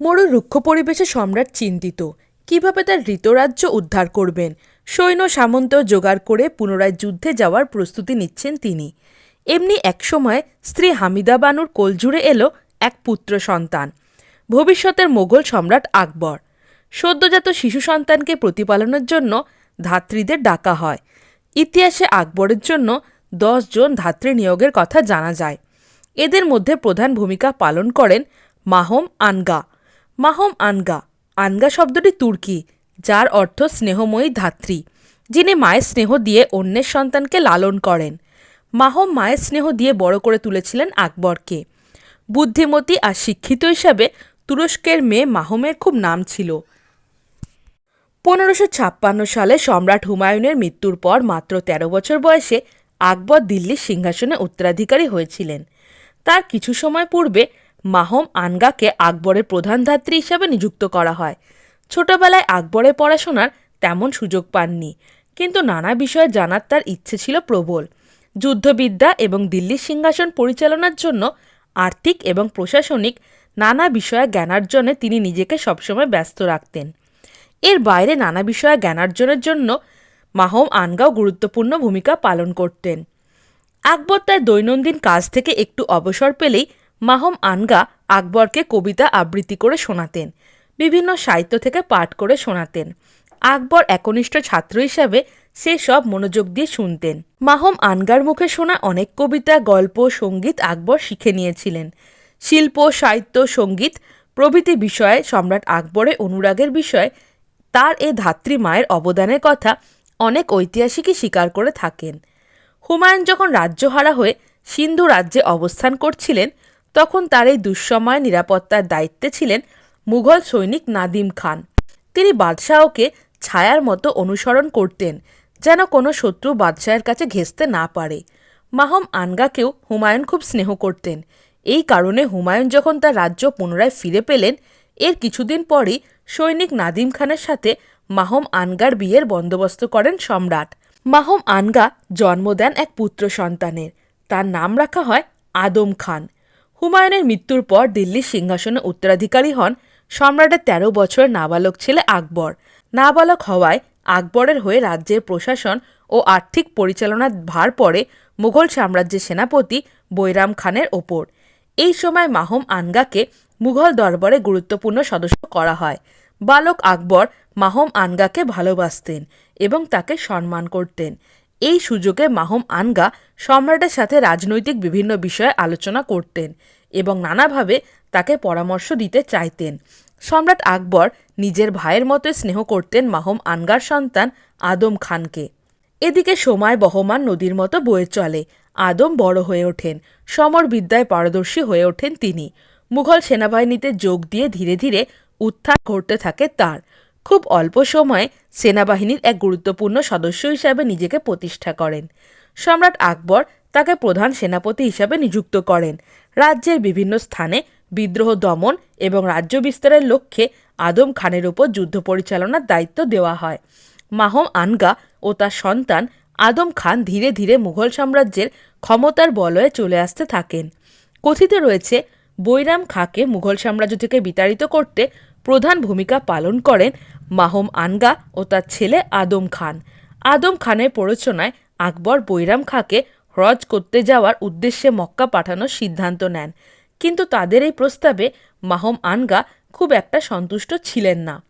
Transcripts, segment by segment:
মরু রুক্ষ পরিবেশে সম্রাট চিন্তিত। কীভাবে তার ঋতরাজ্য উদ্ধার করবেন? সৈন্য সামন্ত জোগাড় করে পুনরায় যুদ্ধে যাওয়ার প্রস্তুতি নিচ্ছেন তিনি। এমনি একসময় স্ত্রী হামিদা বানুর কোলজুড়ে এলো এক পুত্র সন্তান। ভবিষ্যতের মোগল সম্রাট আকবর। সদ্যজাত শিশু সন্তানকে প্রতিপালনের জন্য ধাত্রীদের ডাকা হয়। ইতিহাসে আকবরের জন্য জন ধাত্রী নিয়োগের কথা জানা যায়। এদের মধ্যে প্রধান ভূমিকা পালন করেন মাহম আনগা। মাহম আনগা। আনগা শব্দটি তুর্কি, যার অর্থ স্নেহময়ী ধাত্রী, যিনি মায়ের স্নেহ দিয়ে অন্যের সন্তানকে লালন করেন। মাহম মায়ের স্নেহ দিয়ে বড় করে তুলেছিলেন আকবরকে। বুদ্ধিমতী আর শিক্ষিত হিসাবে তুরস্কের মেয়ে মাহমের খুব নাম ছিল। পনেরোশো ছাপ্পান্ন সালে সম্রাট হুমায়ুনের মৃত্যুর পর মাত্র ১৩ বছর বয়সে আকবর দিল্লির সিংহাসনে উত্তরাধিকারী হয়েছিলেন। তার কিছু সময় পূর্বে মাহম আনগাকে আকবরের প্রধান ধাত্রী হিসাবে নিযুক্ত করা হয়। ছোটবেলায় আকবরের পড়াশোনার তেমন সুযোগ পাননি, কিন্তু নানা বিষয়ে জানার তার ইচ্ছে ছিল প্রবল। যুদ্ধবিদ্যা এবং দিল্লির সিংহাসন পরিচালনার জন্য আর্থিক এবং প্রশাসনিক নানা বিষয়ে জ্ঞানার্জনে তিনি নিজেকে সবসময় ব্যস্ত রাখতেন। এর বাইরে নানা বিষয়ে জ্ঞানার্জনের জন্য মাহম আনগাও গুরুত্বপূর্ণ ভূমিকা পালন করতেন। আকবর তার দৈনন্দিন কাজ থেকে একটু অবসর পেলেই মাহম আনগা আকবরকে কবিতা আবৃত্তি করে শোনাতেন, বিভিন্ন সাহিত্য থেকে পাঠ করে শোনাতেন। আকবর একনিষ্ঠ ছাত্র হিসাবে সে সব মনোযোগ দিয়ে শুনতেন। মাহম আনগার মুখে শোনা অনেক কবিতা, গল্প, সংগীত আকবর শিখে নিয়েছিলেন। শিল্প, সাহিত্য, সংগীত প্রভৃতি বিষয়ে সম্রাট আকবরের অনুরাগের বিষয়ে তার এ ধাত্রী মায়ের অবদানের কথা অনেক ঐতিহাসিকই স্বীকার করে থাকেন। হুমায়ুন যখন রাজ্যহারা হয়ে সিন্ধু রাজ্যে অবস্থান করছিলেন তখন তার এই দুঃসময় নিরাপত্তার দায়িত্বে ছিলেন মুঘল সৈনিক নাদিম খান। তিনি বাদশাহকে ছায়ার মতো অনুসরণ করতেন, যেন কোনো শত্রু বাদশাহের কাছে ঘেঁচতে না পারে। মাহম আনগাকেও হুমায়ুন খুব স্নেহ করতেন। এই কারণে হুমায়ুন যখন তার রাজ্য পুনরায় ফিরে পেলেন, এর কিছুদিন পরই সৈনিক নাদিম খানের সাথে মাহম আনগার বিয়ের বন্দোবস্ত করেন সম্রাট। মাহম আনগা জন্ম দেন এক পুত্র সন্তানের। তার নাম রাখা হয় আদম খান। হুমায়ুনের মৃত্যুর পর দিল্লির সিংহাসনে উত্তরাধিকারী হন সম্রাটের ১৩ বছরের নাবালক ছেলে আকবর। নাবালক হওয়ায় আকবরের হয়ে রাজ্যের প্রশাসন ও আর্থিক পরিচালনার ভার পড়ে মুঘল সাম্রাজ্যের সেনাপতি বৈরাম খানের ওপর। এই সময় মাহম আনগাকে মুঘল দরবারে গুরুত্বপূর্ণ সদস্য করা হয়। বালক আকবর মাহম আনগাকে ভালোবাসতেন এবং তাকে সম্মান করতেন। এই সুযোগে মাহম আনগা সম্রাটের সাথে রাজনৈতিক বিভিন্ন বিষয়ে আলোচনা করতেন এবং নানাভাবে তাকে পরামর্শ দিতে চাইতেন। সম্রাট আকবর নিজের ভাইয়ের মতো স্নেহ করতেন মাহম আনগার সন্তান আদম খানকে। এদিকে সময় বহমান নদীর মতো বয়ে চলে। আদম বড় হয়ে ওঠেন, সমর বিদ্যায় পারদর্শী হয়ে ওঠেন তিনি। মুঘল সেনাবাহিনীতে যোগ দিয়ে ধীরে ধীরে উত্থান ঘটতে থাকে তার। খুব অল্প সময়ে সেনাবাহিনীর এক গুরুত্বপূর্ণ সদস্য হিসাবে নিজেকে প্রতিষ্ঠা করেন। সম্রাট আকবর তাকে প্রধান সেনাপতি হিসাবে নিযুক্ত করেন। রাজ্যের বিভিন্ন স্থানে বিদ্রোহ দমন এবং রাজ্য বিস্তারের লক্ষ্যে আদম খানের উপর যুদ্ধ পরিচালনার দায়িত্ব দেওয়া হয়। মাহম আনগা ও তার সন্তান আদম খান ধীরে ধীরে মুঘল সাম্রাজ্যের ক্ষমতার বলয়ে চলে আসতে থাকেন। কথিত রয়েছে, বৈরাম খাঁকে মুঘল সাম্রাজ্য থেকে বিতাড়িত করতে প্রধান ভূমিকা পালন করেন মাহম আনগা ও তার ছেলে আদম খান। আদম খানের প্ররোচনায় আকবর বৈরাম খাঁকে হ্রজ করতে যাওয়ার উদ্দেশ্যে মক্কা পাঠানোর সিদ্ধান্ত নেন। কিন্তু তাদের এই প্রস্তাবে মাহম আনগা খুব একটা সন্তুষ্ট ছিলেন না।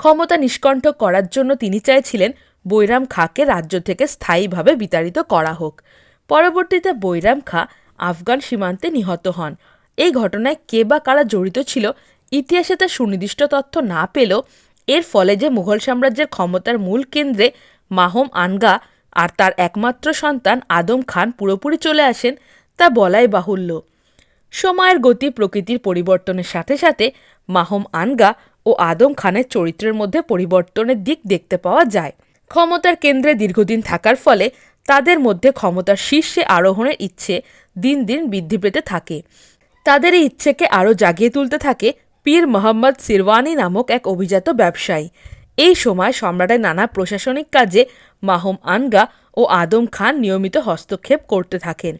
ক্ষমতা নিষ্কণ্ঠ করার জন্য তিনি চাইছিলেন বৈরাম খাঁকে রাজ্য থেকে স্থায়ীভাবে বিতাড়িত করা হোক। পরবর্তীতে বৈরাম খাঁ আফগান সীমান্তে নিহত হন। এই ঘটনায় কে বা কারা জড়িত ছিল ইতিহাসে তার সুনির্দিষ্ট তথ্য না পেলেও এর ফলে যে মুঘল সাম্রাজ্যের ক্ষমতার মূল কেন্দ্রে মাহম আনগা আর তার একমাত্র সন্তান আদম খান পুরোপুরি চলে আসেন, তা বলাই বাহুল্য। সময়ের গতি প্রকৃতির পরিবর্তনের সাথে সাথে মাহম আনগা ও আদম খানের চরিত্রের মধ্যে পরিবর্তনের দিক দেখতে পাওয়া যায়। ক্ষমতার কেন্দ্রে দীর্ঘদিন থাকার ফলে তাদের মধ্যে ক্ষমতার শীর্ষে আরোহণের ইচ্ছে দিন দিন বৃদ্ধি পেতে থাকে। তাদের এই ইচ্ছেকে আরও জাগিয়ে তুলতে থাকে পীর মোহাম্মদ সিরওয়ানি নামক এক অভিজাত ব্যবসায়ী। এই সময় সম্রাটের নানা প্রশাসনিক কাজে মাহম আনগা ও আদম খান নিয়মিত হস্তক্ষেপ করতে থাকেন।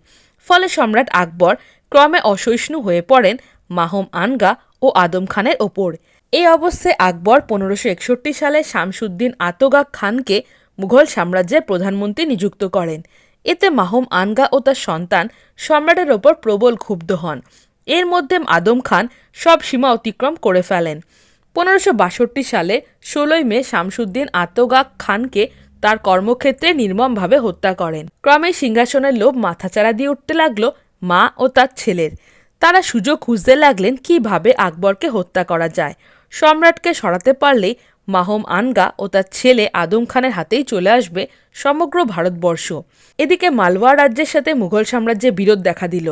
ফলে সম্রাট আকবর ক্রমে অসহিষ্ণু হয়ে পড়েন মাহম আনগা ও আদম খানের ওপর। এই অবস্থায় আকবর পনেরোশো একষট্টি সালে শামসুদ্দিন আতগা খানকে মুঘল সাম্রাজ্যের প্রধানমন্ত্রী নিযুক্ত করেন। এতে মাহম আনগা ও তার সন্তান সম্রাটের ওপর প্রবল ক্ষুব্ধ হন। এর মধ্যে আদম খান সব সীমা অতিক্রম করে ফেলেন। পনেরোশো বাষট্টি সালে ষোলোই মে শামসুদ্দিন আতগা খানকে তার কর্মক্ষেত্রে নির্মমভাবে হত্যা করেন। ক্রমে সিংহাসনের লোভ মাথাচাড়া দিয়ে উঠতে লাগল মা ও তার ছেলের। তারা সুযোগ খুঁজতে লাগলেন কীভাবে আকবরকে হত্যা করা যায়। সম্রাটকে সরাতে পারলেই মাহম আনগা ও তার ছেলে আদম খানের হাতেই চলে আসবে সমগ্র ভারতবর্ষ। এদিকে মালওয়া রাজ্যের সাথে মুঘল সাম্রাজ্যে বিরোধ দেখা দিল।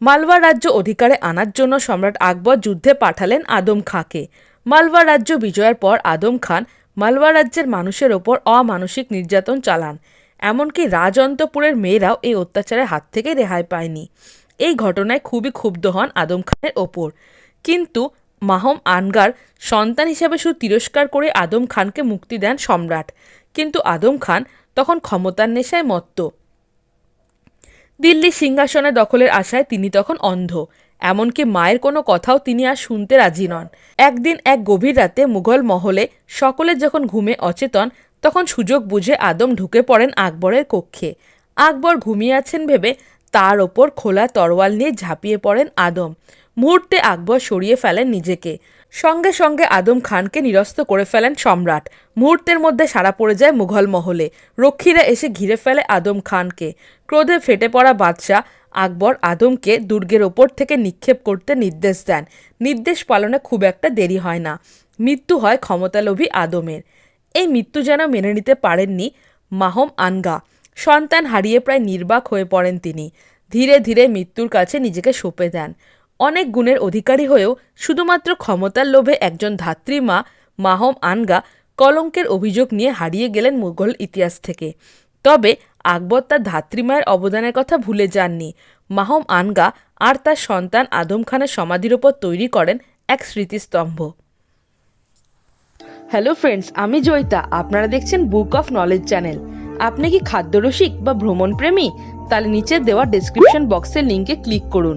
মালওয়া রাজ্য অধিকারে আনার জন্য সম্রাট আকবর যুদ্ধে পাঠালেন আদম খাঁকে। মালওয়া রাজ্য বিজয়ের পর আদম খান মালওয়া রাজ্যের মানুষের ওপর অমানসিক নির্যাতন চালান। এমনকি রাজন্তপুরের মেয়েরাও এই অত্যাচারের হাত থেকে রেহাই পায়নি। এই ঘটনায় খুবই ক্ষুব্ধ হন আদম খানের ওপর। কিন্তু মাহম আনগার সন্তান হিসেবে শুধু তিরস্কার করে আদম খানকে মুক্তি দেন সম্রাট। কিন্তু আদম খান তখন ক্ষমতার নেশায় মত্ত। দিল্লি সিংহাসনে দখলের আশায় তিনি তখন অন্ধ। এমনকি মায়ের কোনো কথাও তিনি আর শুনতে রাজি নন। একদিন এক গভীর রাতে মুঘল মহলে সকলে যখন ঘুমে অচেতন, তখন সুযোগ বুঝে আদম ঢুকে পড়েন আকবরের কক্ষে। আকবর ঘুমিয়ে আছেন ভেবে তার ওপর খোলা তরোয়াল নিয়ে ঝাঁপিয়ে পড়েন আদম। মুহূর্তে আকবর সরিয়ে ফেলেন নিজেকে। সঙ্গে সঙ্গে আদম খানকে নিরস্ত করে ফেলেন সম্রাট। মুহূর্তের মধ্যে সারা পড়ে যায় মুঘল মহলে। রক্ষীরা এসে ঘিরে ফেলে আদম খানকে। ক্রোধে ফেটে পড়া বাদশাহ আকবর আদমকে দুর্গের ওপর থেকে নিক্ষেপ করতে নির্দেশ দেন। নির্দেশ পালনে খুব একটা দেরি হয় না। মৃত্যু হয় ক্ষমতালোভী আদমের। এই মৃত্যু যেন মেনে নিতে পারেননি মাহম আনগা। সন্তান হারিয়ে প্রায় নির্বাক হয়ে পড়েন তিনি। ধীরে ধীরে মৃত্যুর কাছে নিজেকে সঁপে দেন। অনেক গুণের অধিকারী হয়েও শুধুমাত্র ক্ষমতার লোভে একজন ধাত্রী মা, মাহম আনগা, কলঙ্কের অভিযোগ নিয়ে হারিয়ে গেলেন মুঘল ইতিহাস থেকে। তবে আকবর তার ধাত্রীমায়ের অবদানের কথা ভুলে যাননি। মাহম আনগা আর তার সন্তান আদম খানের সমাধির ওপর তৈরি করেন এক স্মৃতিস্তম্ভ। হ্যালো ফ্রেন্ডস আমি জয়িতা। আপনারা দেখছেন বুক অফ নলেজ চ্যানেল আপনি কি খাদ্যরসিক বা ভ্রমণ প্রেমী তাহলে নিচে দেওয়া ডেসক্রিপশন বক্সের লিঙ্কে ক্লিক করুন।